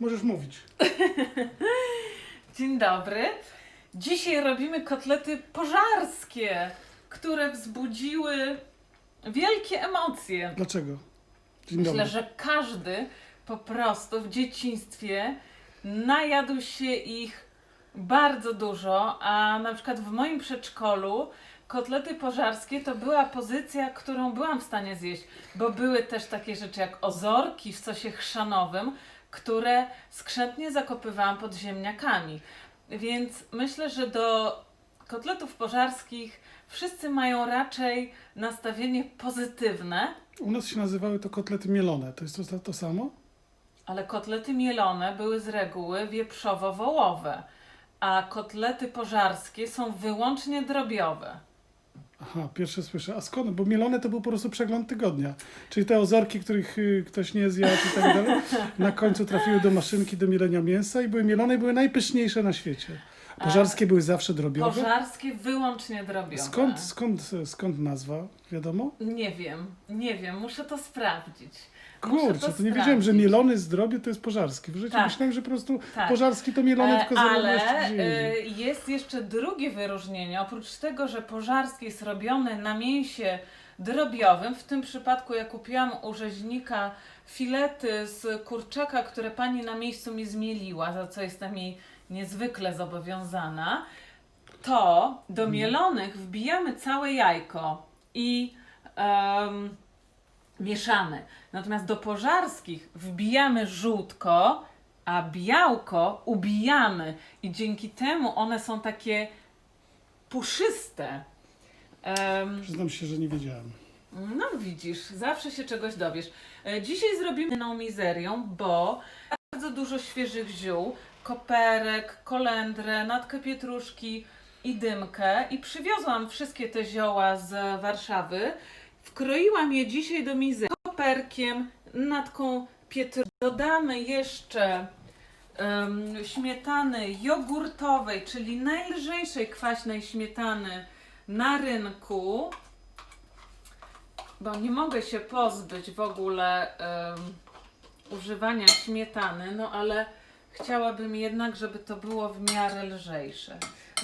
Możesz mówić. Dzień dobry. Dzisiaj robimy kotlety pożarskie, które wzbudziły wielkie emocje. Dlaczego? Dzień Myślę, dobry. że każdy po prostu w dzieciństwie najadł się ich bardzo dużo, a na przykład w moim przedszkolu kotlety pożarskie to była pozycja, którą byłam w stanie zjeść, bo były też takie rzeczy jak ozorki w sosie chrzanowym, które skrzętnie zakopywałam pod ziemniakami. Więc myślę, że do kotletów pożarskich wszyscy mają raczej nastawienie pozytywne, U nas się nazywały to kotlety mielone. To jest to, to samo? Ale kotlety mielone były z reguły wieprzowo-wołowe, a kotlety pożarskie są wyłącznie drobiowe. Aha, pierwsze słyszę. A skąd? Bo mielone to był po prostu przegląd tygodnia. Czyli te ozorki, których y, ktoś nie zjadł i tak dalej, na końcu trafiły do maszynki do mielenia mięsa i były mielone i były najpyszniejsze na świecie. Pożarskie były zawsze drobiowe. Pożarskie wyłącznie drobiowe. Skąd, skąd, skąd nazwa? Wiadomo? Nie wiem, nie wiem, muszę to sprawdzić. Kurczę, to nie wiedziałem, że mielony z drobie to jest pożarski. W życiu Tak. myślałem, że po prostu Tak. pożarski to mielone, E, tylko Ale e, jest jeszcze drugie wyróżnienie. Oprócz tego, że pożarski jest robiony na mięsie drobiowym, w tym przypadku ja kupiłam u rzeźnika filety z kurczaka, które pani na miejscu mi zmieliła, za co jestem jej niezwykle zobowiązana, to do mielonych wbijamy całe jajko i em, mieszamy. Natomiast do pożarskich wbijamy żółtko, a białko ubijamy i dzięki temu one są takie puszyste. Em, Przyznam się, że nie wiedziałem. no widzisz, zawsze się czegoś dowiesz. E, Dzisiaj zrobimy inną mizerią, bo bardzo dużo świeżych ziół, koperek, kolendrę, natkę pietruszki i dymkę i przywiozłam wszystkie te zioła z Warszawy. Wkroiłam je dzisiaj do mizerii koperkiem, natką pietruszki. Dodamy jeszcze em, śmietany jogurtowej, czyli najlżejszej kwaśnej śmietany na rynku bo nie mogę się pozbyć w ogóle em, używania śmietany, no ale chciałabym jednak, żeby to było w miarę lżejsze.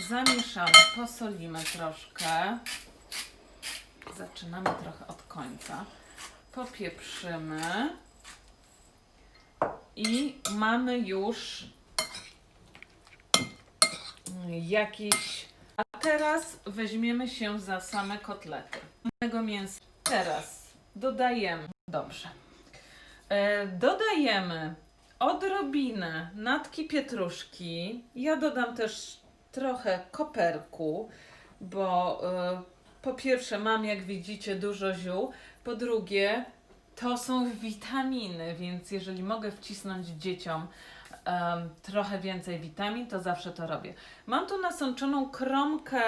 Zamieszamy, posolimy troszkę. Zaczynamy trochę od końca. Popieprzymy. I mamy już jakiś. A teraz weźmiemy się za same kotlety. Tego mięsa. Teraz dodajemy. Dobrze. E, dodajemy odrobinę natki pietruszki. Ja dodam też trochę koperku, bo e, po pierwsze mam, jak widzicie, dużo ziół. Po drugie, to są witaminy, więc jeżeli mogę wcisnąć dzieciom em, trochę więcej witamin, to zawsze to robię. Mam tu nasączoną kromkę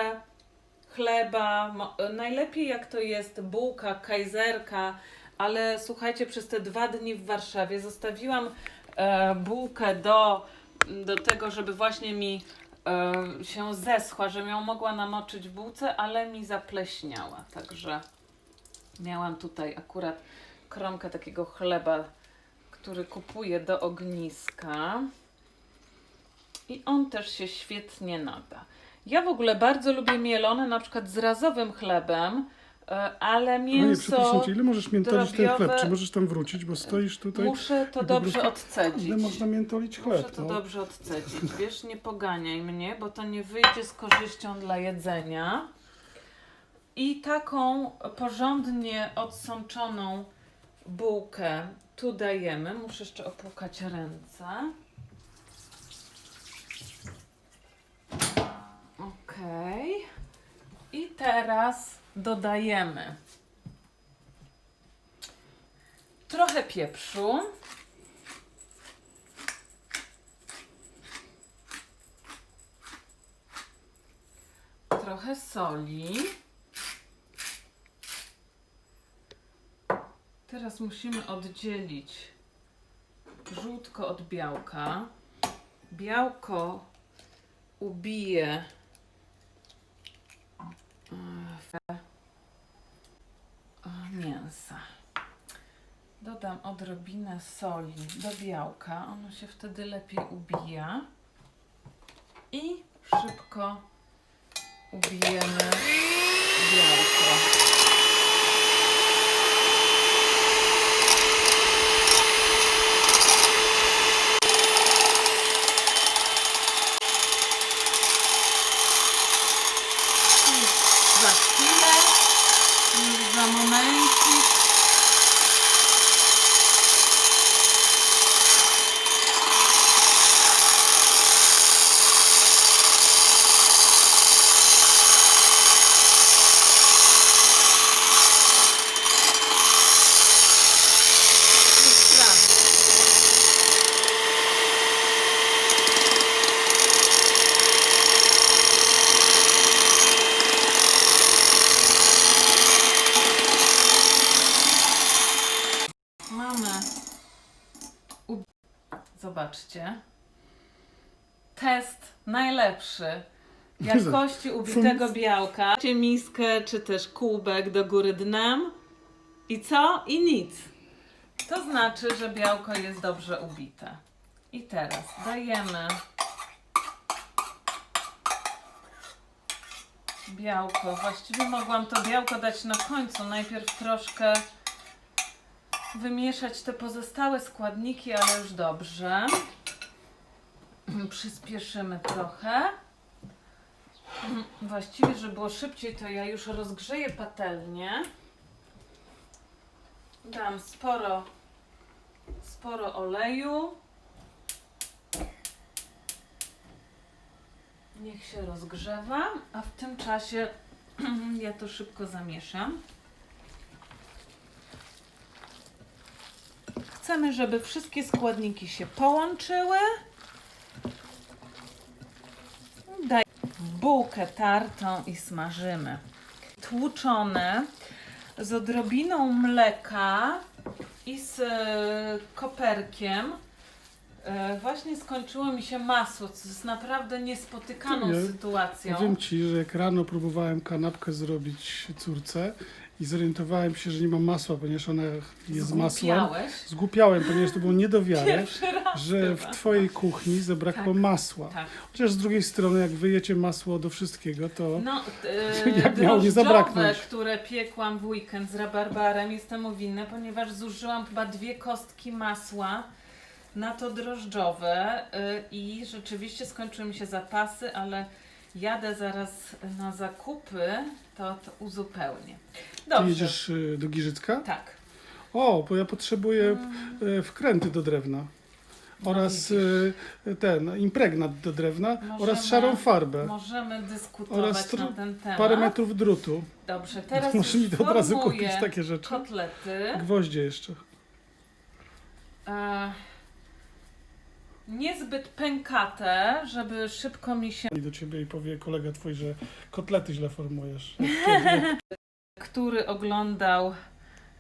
chleba, mo- najlepiej jak to jest bułka, kajzerka, ale słuchajcie, przez te dwa dni w Warszawie zostawiłam e, bułkę do, do tego, żeby właśnie mi e, się zeschła, żebym ją mogła namoczyć w bułce, ale mi zapleśniała, także miałam tutaj akurat kromkę takiego chleba, który kupuję do ogniska. I on też się świetnie nada. Ja w ogóle bardzo lubię mielone, na przykład z razowym chlebem, e, ale przepraszam mięso cię, ile możesz miętolić ten drobiowe- chleb? Czy możesz tam wrócić, bo stoisz tutaj? muszę to dobrze prostu- odcedzić. Ile można miętolić chleb? Muszę to no? dobrze odcedzić. Wiesz, nie poganiaj mnie, bo to nie wyjdzie z korzyścią dla jedzenia. I taką porządnie odsączoną bułkę tu dajemy. Muszę jeszcze opłukać ręce. Okej. I teraz dodajemy trochę pieprzu. trochę soli. Teraz musimy oddzielić żółtko od białka. Białko ubije e, w e, mięsa. Dodam odrobinę soli do białka. Ono się wtedy lepiej ubija. I szybko ubijemy białko. I za chwilę, już za momencik Już prawie. Mamy. u- Zobaczcie. Test najlepszy jakości ubitego białka. Czy miskę, czy też kubek do góry dnem. I co? I nic. To znaczy, że białko jest dobrze ubite. I teraz dajemy białko. Właściwie mogłam to białko dać na końcu. Najpierw troszkę wymieszać te pozostałe składniki, ale już dobrze. Przyspieszymy trochę. Właściwie, żeby było szybciej, to ja już rozgrzeję patelnię. Dam sporo, sporo oleju. Niech się rozgrzewa, a w tym czasie ja to szybko zamieszam. Chcemy, żeby wszystkie składniki się połączyły. Bułkę tartą i smażymy. Tłuczone z odrobiną mleka i z e, koperkiem. E, właśnie skończyło mi się masło, co jest naprawdę niespotykaną Ja sytuacją. Powiem Ci, że jak rano próbowałem kanapkę zrobić córce i zorientowałem się, że nie ma masła, ponieważ ona jest z masłem. Zgłupiałeś? Zgłupiałem, ponieważ to było nie do wiary, Pierwszy raz że w chyba. Twojej kuchni zabrakło Tak. masła. Tak. Chociaż z drugiej strony, jak wyjecie masło do wszystkiego, to No, Jak miało nie drożdżowe, zabraknąć? które piekłam w weekend z rabarbarem, jestem mu winna, ponieważ zużyłam chyba dwie kostki masła na to drożdżowe y, i rzeczywiście skończyły mi się zapasy, ale jadę zaraz na zakupy, to, to uzupełnię. Ty Dobrze. jedziesz y, do Giżycka? Tak. O, bo ja potrzebuję y, wkręty do drewna. No Oraz widzisz. ten impregnat do drewna Możemy- oraz szarą farbę. Możemy dyskutować Oraz na ten temat. Parę metrów drutu. Dobrze, teraz Możesz mi to od razu kupić takie rzeczy. kotlety. Gwoździe jeszcze. E, niezbyt pękate, żeby szybko mi się. I do ciebie i powie kolega twój, że kotlety źle formujesz. Który oglądał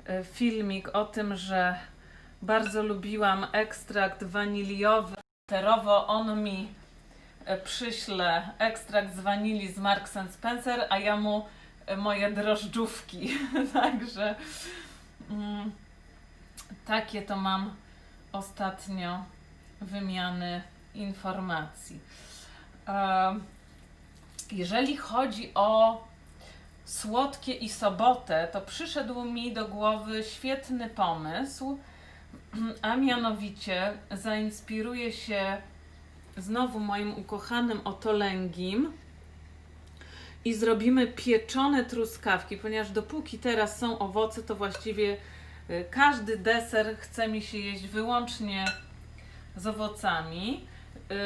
e, filmik o tym, że bardzo lubiłam ekstrakt waniliowy. Terowo on mi e, przyśle ekstrakt z wanilii z Marks and Spencer, a ja mu e, moje drożdżówki. Także mm, takie to mam ostatnio wymiany informacji. Jeżeli chodzi o słodkie i sobotę, to przyszedł mi do głowy świetny pomysł, a mianowicie zainspiruję się znowu moim ukochanym otolęgim i zrobimy pieczone truskawki, ponieważ dopóki teraz są owoce, to właściwie y, każdy deser chce mi się jeść wyłącznie z owocami. Yy,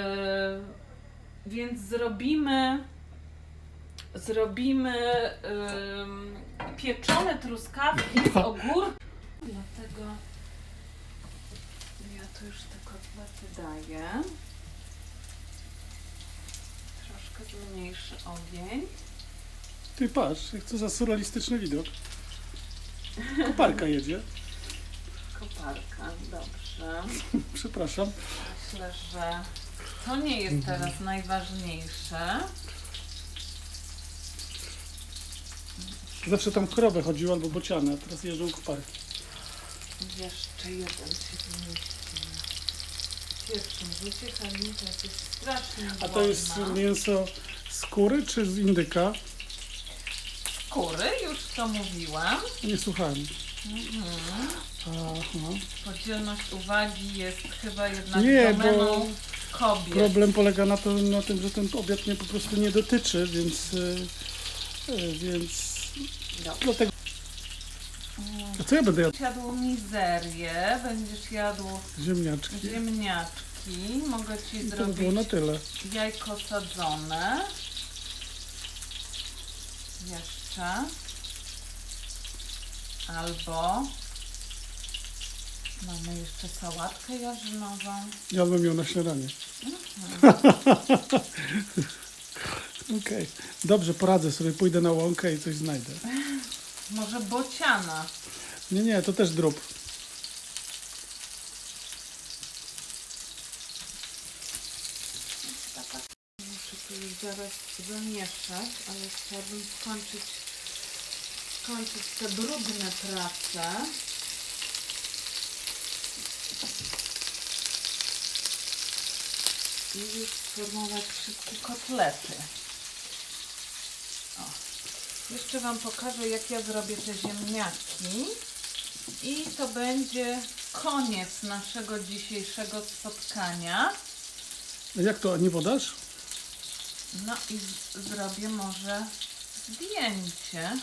więc zrobimy zrobimy ym, pieczone truskawki z ogórkiem. Dlatego ja tu już te kotlety daję. Troszkę zmniejszy ogień. Ty patrz, jak to za surrealistyczny widok. Koparka jedzie. Koparka, dobrze. Przepraszam. Myślę, że to nie jest teraz najważniejsze. Zawsze tam krowę chodziło albo bociany, a teraz jeżdżą koparki. Jeszcze jeden się wymieści na pierwszym rzucie. Halinka jest strasznie A to jest głodna. mięso skóry czy z indyka? Skóry, już to mówiłam. Nie słuchałem. Mhm. Aha. Podzielność uwagi jest chyba jednak Nie, domeną bo kobiet. problem polega na, to, na tym, że ten obiad mnie po prostu nie dotyczy, więc, y, y, więc dlatego. A co ja będę jadł? Jadł mizerię, będziesz jadł Ziemniaczki. ziemniaczki. Mogę Ci I to by zrobić było na tyle. jajko sadzone. Jeszcze. Albo mamy jeszcze sałatkę jarzynową. Jadłem ją na śniadanie. Okej. Dobrze, poradzę sobie, pójdę na łąkę i coś znajdę. Może bociana. Nie, nie, to też drób. Muszę tu już zaraz zamieszać, ale chciałabym skończyć, skończyć te brudne prace. I sformować wszystkie kotlety. O. Jeszcze Wam pokażę, jak ja zrobię te ziemniaki. I to będzie koniec naszego dzisiejszego spotkania. Jak to, nie wodasz? No i zrobię może zdjęcie.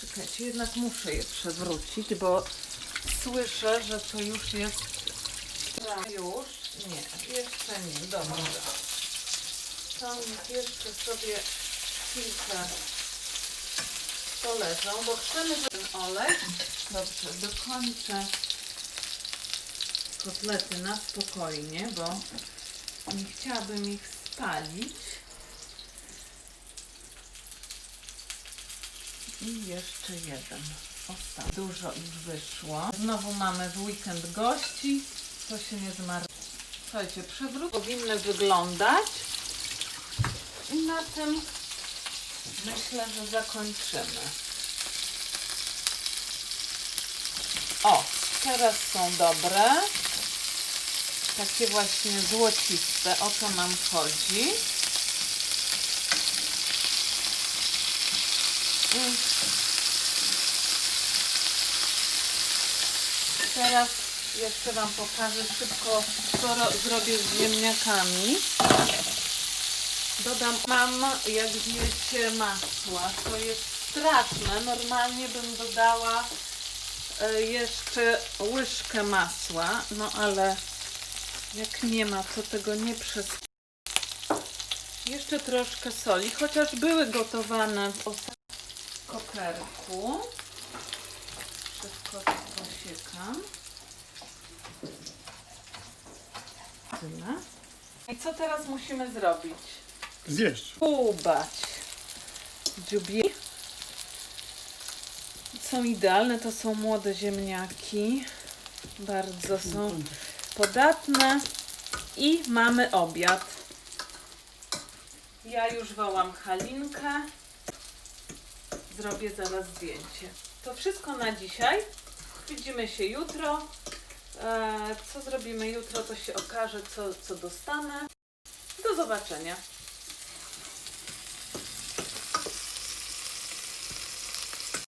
Czekajcie, jednak muszę je przewrócić, bo słyszę, że to już jest... pra- Już? Nie, jeszcze nie. Dobra. Niech jeszcze sobie chwilkę poleżą, bo chcemy, żeby ten olej... Dobrze, dokończę kotlety na spokojnie, bo nie chciałabym ich spalić. I jeszcze jeden. Ostatni. Dużo ich wyszło. Znowu mamy w weekend gości. To się nie zmarł. Słuchajcie, przewrót powinny wyglądać. I na tym myślę, że zakończymy. O, teraz są dobre. Takie właśnie złociste. O to nam chodzi. Teraz jeszcze Wam pokażę szybko, co ro- zrobię z ziemniakami. Dodam, mam, jak wiecie, masła. To jest straszne. Normalnie bym dodała e, jeszcze łyżkę masła, no ale jak nie ma, to tego nie przez... Jeszcze troszkę soli, chociaż były gotowane w ostatnim koperku. To posiekam. Tyle. I co teraz musimy zrobić? Zjeść. Kubać. Dziubi. Są idealne, to są młode ziemniaki. Bardzo są podatne. I mamy obiad. Ja już wołam Halinkę. Zrobię zaraz zdjęcie. To wszystko na dzisiaj. Widzimy się jutro. E, co zrobimy jutro, to się okaże, co, co dostanę. Do zobaczenia.